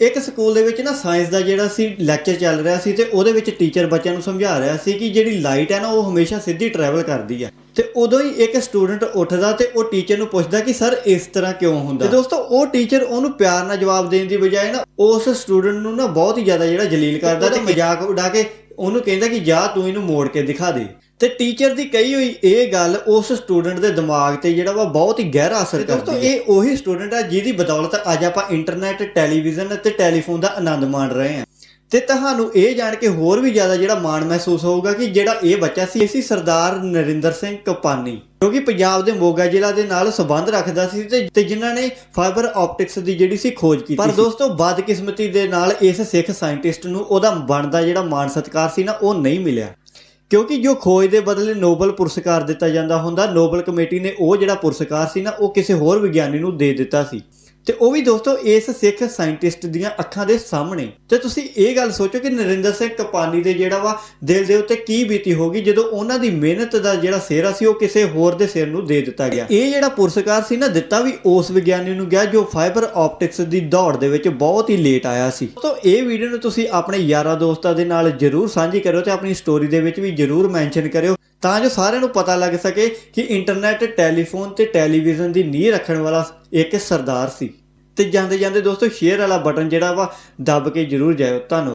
ਇੱਕ ਸਕੂਲ ਦੇ ਵਿੱਚ ਨਾ ਸਾਇੰਸ ਦਾ ਜਿਹੜਾ ਸੀ ਲੈਕਚਰ ਚੱਲ ਰਿਹਾ ਸੀ ਤੇ ਉਹਦੇ ਵਿੱਚ ਟੀਚਰ ਬੱਚਿਆਂ ਨੂੰ ਸਮਝਾ ਰਿਹਾ ਸੀ ਕਿ ਜਿਹੜੀ ਲਾਈਟ ਹੈ ਨਾ ਉਹ ਹਮੇਸ਼ਾ ਸਿੱਧੀ ਟਰੈਵਲ ਕਰਦੀ ਹੈ। ਤੇ ਉਦੋਂ ਹੀ ਇੱਕ ਸਟੂਡੈਂਟ ਉੱਠਦਾ ਤੇ ਉਹ ਟੀਚਰ ਨੂੰ ਪੁੱਛਦਾ ਕਿ ਸਰ ਇਸ ਤਰ੍ਹਾਂ ਕਿਉਂ ਹੁੰਦਾ? ਤੇ ਦੋਸਤੋ ਉਹ ਟੀਚਰ ਉਹਨੂੰ ਪਿਆਰ ਨਾਲ ਜਵਾਬ ਦੇਣ ਦੀ ਬਜਾਏ ਨਾ ਉਸ ਸਟੂਡੈਂਟ ਨੂੰ ਨਾ ਬਹੁਤ ਹੀ ਜ਼ਿਆਦਾ ਜਿਹੜਾ ਜਲੀਲ ਕਰਦਾ ਤੇ ਮਜ਼ਾਕ ਉਡਾ ਕੇ ਉਹਨੂੰ ਕਹਿੰਦਾ ਕਿ ਜਾ ਤੂੰ ਇਹਨੂੰ ਮੋੜ ਕੇ ਦਿਖਾ ਦੇ। ਤੇ ਟੀਚਰ ਦੀ ਕਹੀ ਹੋਈ ਇਹ ਗੱਲ ਉਸ ਸਟੂਡੈਂਟ ਦੇ ਦਿਮਾਗ ਤੇ ਜਿਹੜਾ ਵਾ ਬਹੁਤ ਹੀ ਗਹਿਰਾ ਅਸਰ ਕਰਦੀ ਹੈ। ਦੋਸਤੋ ਇਹ ਉਹੀ ਸਟੂਡੈਂਟ ਹੈ ਜਿਹਦੀ ਬਦੌਲਤ ਅੱਜ ਆਪਾਂ ਇੰਟਰਨੈਟ ਟੈਲੀਵਿਜ਼ਨ ਤੇ ਟੈਲੀਫੋਨ ਦਾ ਆਨੰਦ ਮਾਣ ਰਹੇ ਹਾਂ। ਤੇ ਤੁਹਾਨੂੰ ਇਹ ਜਾਣ ਕੇ ਹੋਰ ਵੀ ਜ਼ਿਆਦਾ ਜਿਹੜਾ ਮਾਣ ਮਹਿਸੂਸ ਹੋਊਗਾ ਕਿ ਜਿਹੜਾ ਇਹ ਬੱਚਾ ਸੀ ਇਹ ਸੀ ਸਰਦਾਰ ਨਰਿੰਦਰ ਸਿੰਘ ਕਪਾਨੀ ਜੋ ਕਿ ਪੰਜਾਬ ਦੇ ਮੋਗਾ ਜ਼ਿਲ੍ਹਾ ਦੇ ਨਾਲ ਸੰਬੰਧ ਰੱਖਦਾ ਸੀ ਤੇ ਤੇ ਜਿਨ੍ਹਾਂ ਨੇ ਫਾਈਬਰ ਆਪਟਿਕਸ ਦੀ ਜਿਹੜੀ ਸੀ ਖੋਜ ਕੀਤੀ ਪਰ ਦੋਸਤੋ ਬਦਕਿਸਮਤੀ ਦੇ ਨਾਲ ਇਸ ਸਿੱਖ ਸਾਇੰਟਿਸਟ ਨੂੰ ਉਹਦਾ ਬਣਦਾ ਜਿਹੜਾ ਮਾਣ ਸਤਿਕਾਰ ਸੀ ਨਾ ਉਹ ਨਹੀਂ ਮਿਲਿਆ। ਕਿਉਂਕਿ ਜੋ ਖੋਜ ਦੇ ਬਦਲੇ ਨੋਬਲ ਪੁਰਸਕਾਰ ਦਿੱਤਾ ਜਾਂਦਾ ਹੁੰਦਾ, ਨੋਬਲ ਕਮੇਟੀ ਨੇ ਉਹ ਜਿਹੜਾ ਪੁਰਸਕਾਰ ਸੀ ਨਾ, ਉਹ ਕਿਸੇ ਹੋਰ ਵਿਗਿਆਨੀ ਨੂੰ ਦੇ ਦਿੱਤਾ ਸੀ। ਤੇ ਉਹ ਵੀ ਦੋਸਤੋ ਇਸ ਸਿੱਖ ਸਾਇੰਟਿਸਟ ਦੀਆਂ ਅੱਖਾਂ ਦੇ ਸਾਹਮਣੇ। ਤੇ ਤੁਸੀਂ ਇਹ ਗੱਲ ਸੋਚੋ ਕਿ ਨਰਿੰਦਰ ਸਿੰਘ ਕਪਾਨੀ ਦੇ ਜਿਹੜਾ ਵਾ ਦਿਲ ਦੇ ਉੱਤੇ ਕੀ ਬੀਤੀ ਹੋਗੀ ਜਦੋਂ ਉਹਨਾਂ ਦੀ ਮਿਹਨਤ ਦਾ ਜਿਹੜਾ ਸਿਹਰਾ ਸੀ, ਉਹ ਕਿਸੇ ਹੋਰ ਦੇ ਸਿਰ ਨੂੰ ਦੇ ਦਿੱਤਾ ਗਿਆ। ਇਹ ਜਿਹੜਾ ਪੁਰਸਕਾਰ ਸੀ ਨਾ, ਦਿੱਤਾ ਵੀ ਉਸ ਵਿਗਿਆਨੀ ਨੂੰ ਗਿਆ, ਜੋ ਫਾਈਬਰ ਆਪਟਿਕਸ ਦੀ ਦੌੜ ਦੇ ਵਿੱਚ ਬਹੁਤ ਹੀ ਲੇਟ ਆਇਆ ਸੀ। ਦੋਸਤੋ, ਇਹ ਵੀਡੀਓ ਨੂੰ ਤੁਸੀਂ ਆਪਣੇ ਯਾਰਾਂ ਦੋਸਤਾਂ ਦੇ ਨਾਲ ਜਰੂਰ ਸਾਂਝੀ ਕਰਿਓ ਤੇ ਆਪਣੀ ਸਟੋਰੀ ਦੇ ਵਿੱਚ ਵੀ ਜਰੂਰ ਮੈਂਸ਼ਨ ਕਰਿਓ। ਤਾਂ ਜੋ ਸਾਰਿਆਂ ਨੂੰ ਪਤਾ ਲੱਗ ਸਕੇ ਕਿ ਇੰਟਰਨੈਟ ਟੈਲੀਫੋਨ ਤੇ ਟੈਲੀਵਿਜ਼ਨ ਦੀ ਨੀਂਹ ਰੱਖਣ ਵਾਲਾ ਇੱਕ ਸਰਦਾਰ ਸੀ। ਤੇ ਜਾਂਦੇ ਜਾਂਦੇ ਦੋਸਤੋ ਸ਼ੇਅਰ ਵਾਲਾ ਬਟਨ ਜਿਹੜਾ ਵਾ, ਦੱਬ ਕੇ ਜਰੂਰ ਜਾਇਓ। ਧੰਨਵਾਦ।